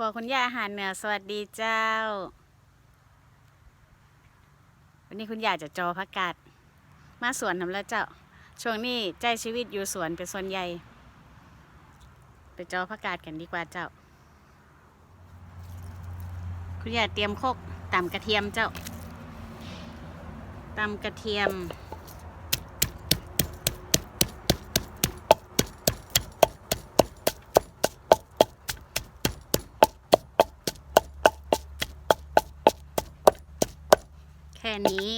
รัวคุณย่าอาหารเหนือสวัสดีเจ้า วันนี้คุณย่าจะจอพักกาดมาสวนทำแล้วเจ้า ช่วงนี้ใจชีวิตอยู่สวนเป็นส่วนใหญ่ ไปจอพักกาดกันดีกว่าเจ้า คุณย่าเตรียมโคกตำกระเทียมเจ้าตำกระเทียม นี้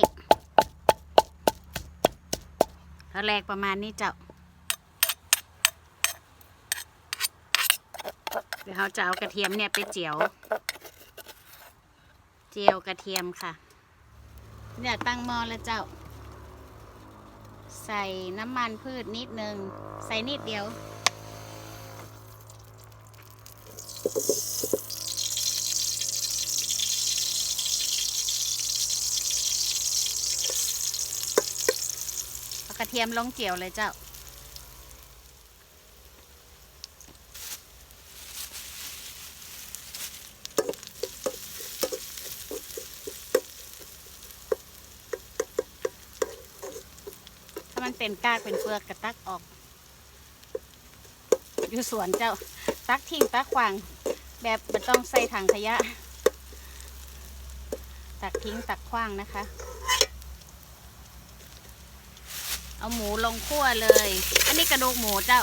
แรกประมาณนี้เจ้า เดี๋ยวเราจะเอากระเทียมเนี่ยไปเจียว เจียวกระเทียมค่ะ เนี่ยตั้งหม้อแล้วเจ้า ใส่น้ำมันพืชนิดนึง ใส่นิดเดียว เอาก ระเทียมลงเจียวเลยเจ้า ถ้ามันเป็นกากเป็นเปลือกกระตักออก อยู่สวนเจ้า ตักทิ้งตักขวาง แบบไม่ต้องใส่ถังขยะ ตักทิ้งตักขว้างนะคะ เอาหมูลงคั่วเลย อันนี้กระดูกหมูเจ้า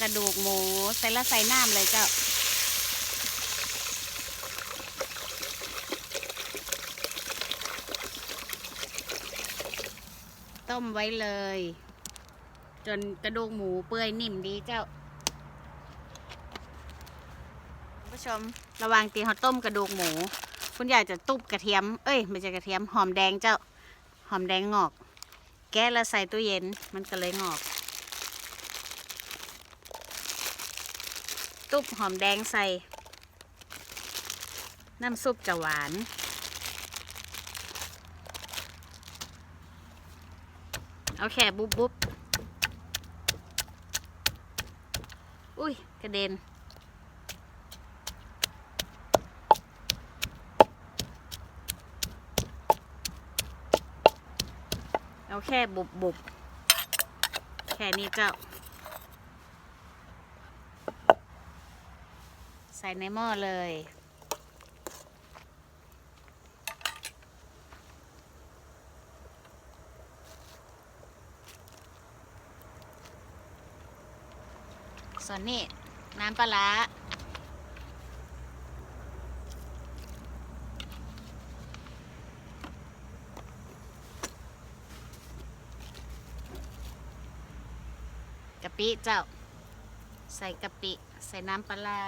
กระดูกหมูใส่ละใส่น้ำเลยเจ้าต้มไว้เลย จนกระดูกหมูเปื่อยนิ่มดีเจ้าผู้ชมระวังตีเขาต้มกระดูกหมู คุณยากจะตุบกระเทียม เอ้ยไม่ใช่กระเทียมหอมแดงเจ้า หอมแดงงอก แกะแล้วใส่ตู้เย็นมันก็เลยงอก ตุ๊บหอมแดงใส่ น้ำซุปจะหวาน เอาแค่บุบบุบอุ้ย กระเด็น เอาแค่บุบบุบแค่นี้เจ้า ใส่ในหม้อเลย ส่วนนี้น้ำปลาร้าๆกะปิเจ้า ใส่กะปิ ใส่น้ำปลา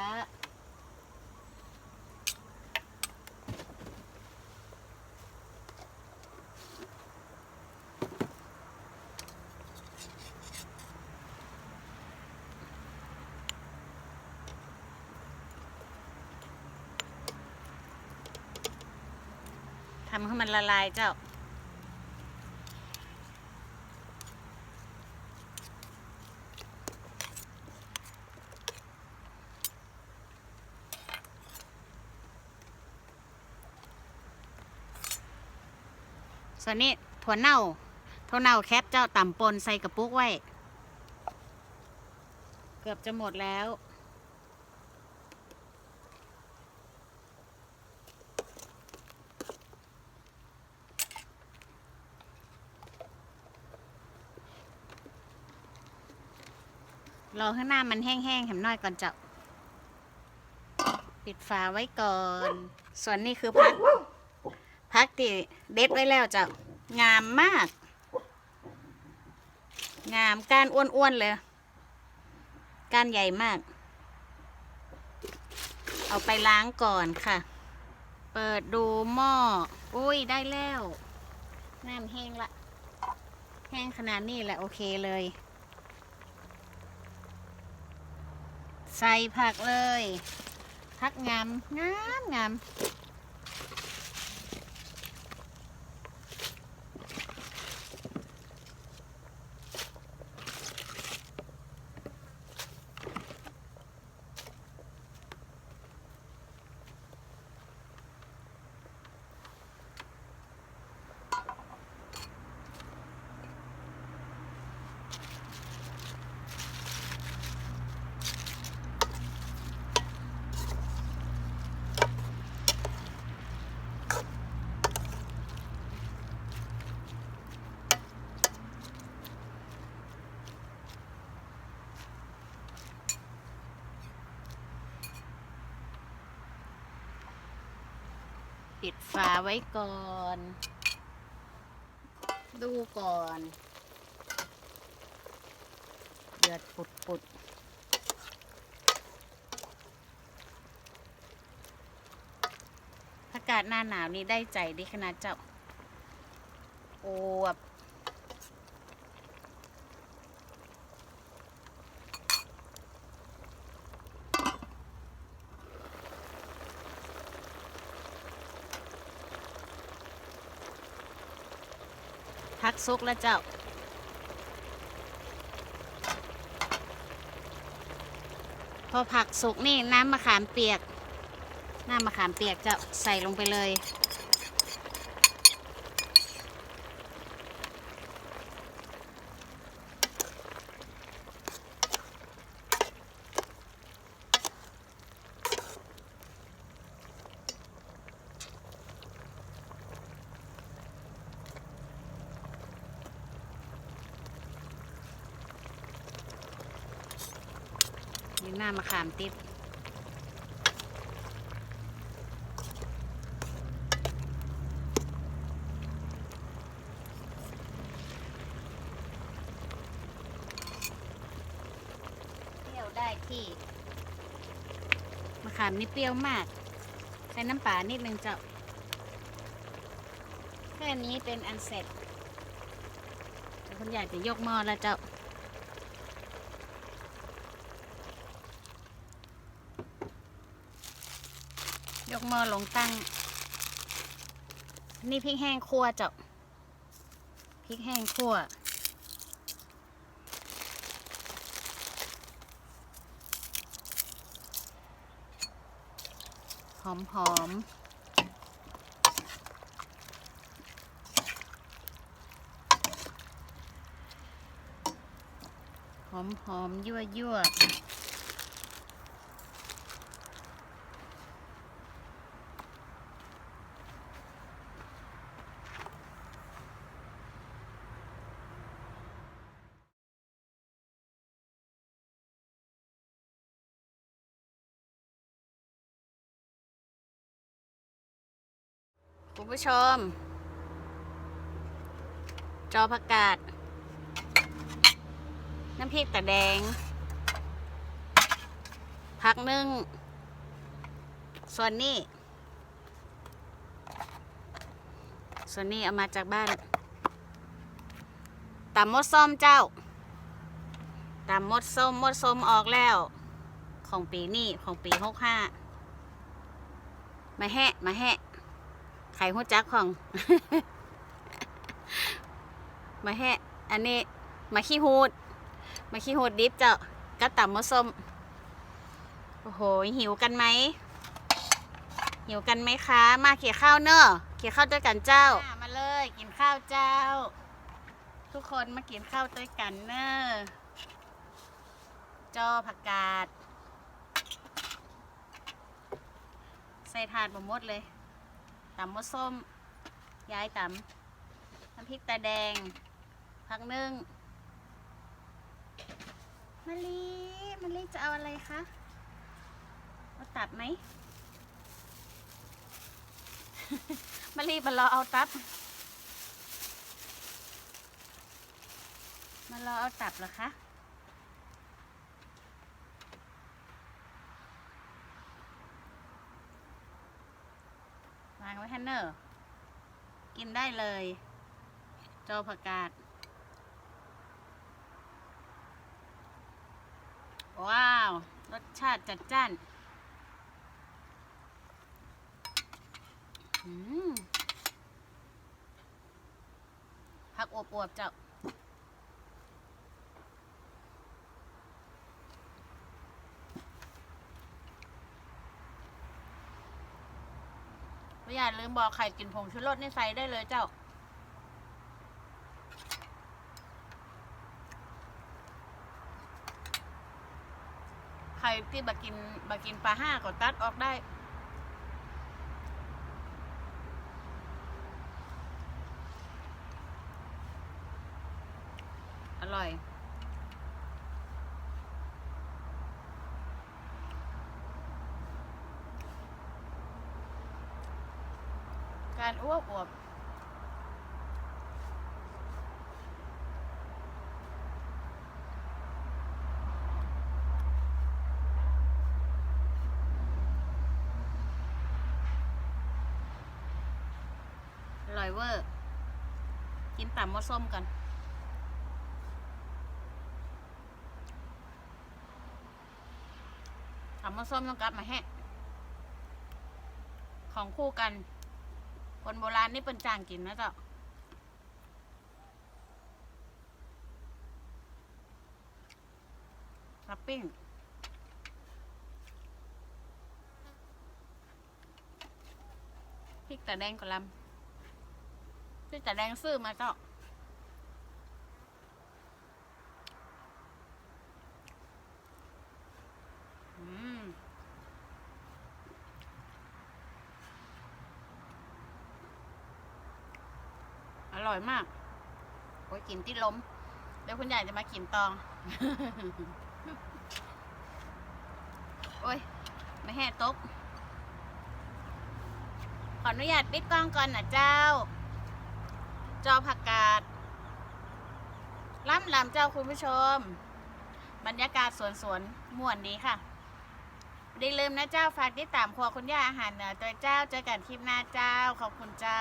ทำให้มันละลายเจ้า ส่วนนี้ถั่วเน่าถั่วเน่าแคปเจ้าต่ำปนใส่กระปุกไว้ เกือบจะหมดแล้ว รอข้างหน้ามันแห้งๆแหมน้อยก่อนจ้าปิดฝาไว้ก่อน ส่วนนี้คือพัก พักที่เด็ดไว้แล้วจ้างามมาก งามกานอ้วนๆเลย กานใหญ่มาก เอาไปล้างก่อนค่ะ เปิดดูหม้อ อุ้ยได้แล้ว น้ำแห้งละ แห้งขนาดนี้แหละโอเคเลย ใส่ผักเลย ผักงามงามงาม ฝาไว้ก่อน ดูก่อน เดือดปุดปุดอากาศหน้าหนาวนี้ได้ใจดีขนาดเจ้า โอ ซุกแล้วเจ้า พอผักสุกนี่น้ำมะขามเปียก น้ำมะขามเปียกจะใส่ลงไปเลย น้ำมะขามติดเปรี้ยวได้ที่ มะขามนี่เปรี้ยวมาก ใช้น้ำปลานิดนึงเจ้า แค่นี้เป็นอันเสร็จ คุณอยากจะยกหม้อแล้วเจ้า ยกหม้อลงตั้ง นี่พริกแห้งคั่วจ้าพริกแห้งคั่วหอมหอมหอมหอมยั่วยั่ว คุณผู้ชม จอผักกาด น้ำพริกตาแดง ผักนึ่ง ส่วนนี้ ส่วนนี้เอามาจากบ้านตำมดส้มเจ้าตำมดส้มมดส้มออกแล้ว ของปีนี้ของปีหกห้ามาแหะมาแหะ ไข่หัวจักของ มาแหะอันนี้ มาขี้หูด มาขี้หูดดิบเจ้าก็ต่ำมะส้ม โอ้โห หิวกันไหม หิวกันไหมคะ มาเขี่ยข้าวเนอะเขี่ยข้าวด้วยกันเจ้า มาเลย กินข้าวเจ้า ทุกคนมากินข้าวด้วยกันเนอะจอผักกาด ใส่ถาดบหมดเลย ตำมะส้มย้ายตำน้ำพริกตาแดง ผักนึ่งมะลิมะลิจะเอาอะไรคะเอาตับไหมมะลิมารอเอาตับมารอเอาตับเหรอคะ วางไว้ฮันเนอร์กินได้เลยโจอผักกาด ว้าว รสชาติจัดจ้านผักอวบๆเจ้า ไม่อย่า ลืมบอกไข่กินผงชูรสนี่ใส่ได้เลยเจ้าใครที่บากินบากินปลาห้าก็ตัดออกได้อร่อย การอ้วกอวบอร่อยเวอร์ กินต่ำมะส้มกันตำมะส้มต้องกลับมาแฮะของคู่กัน คนโบราณนี่เป็นจางกินนะเจ้าทับปิ้งพริกตะแดงกะหลำพริกตะแดงซื้อมาเจ้า อืม อร่อยมาก โอ้ยกินที่ล้ม เดี๋ยวคุณยายจะมากินตอง โอ้ย ไม่แห่ตก ขออนุญาตปิดกล้องก่อนนะเจ้า จอผักกาดล่ำลำเจ้าคุณผู้ชม บรรยากาศสวนสวนม่วนดีค่ะอย่าลืมนะเจ้าฝากติดตามครัวคุณย่าอาหารเหนือตัวเจ้าเจอกันคลิปหน้าเจ้า ขอบคุณเจ้า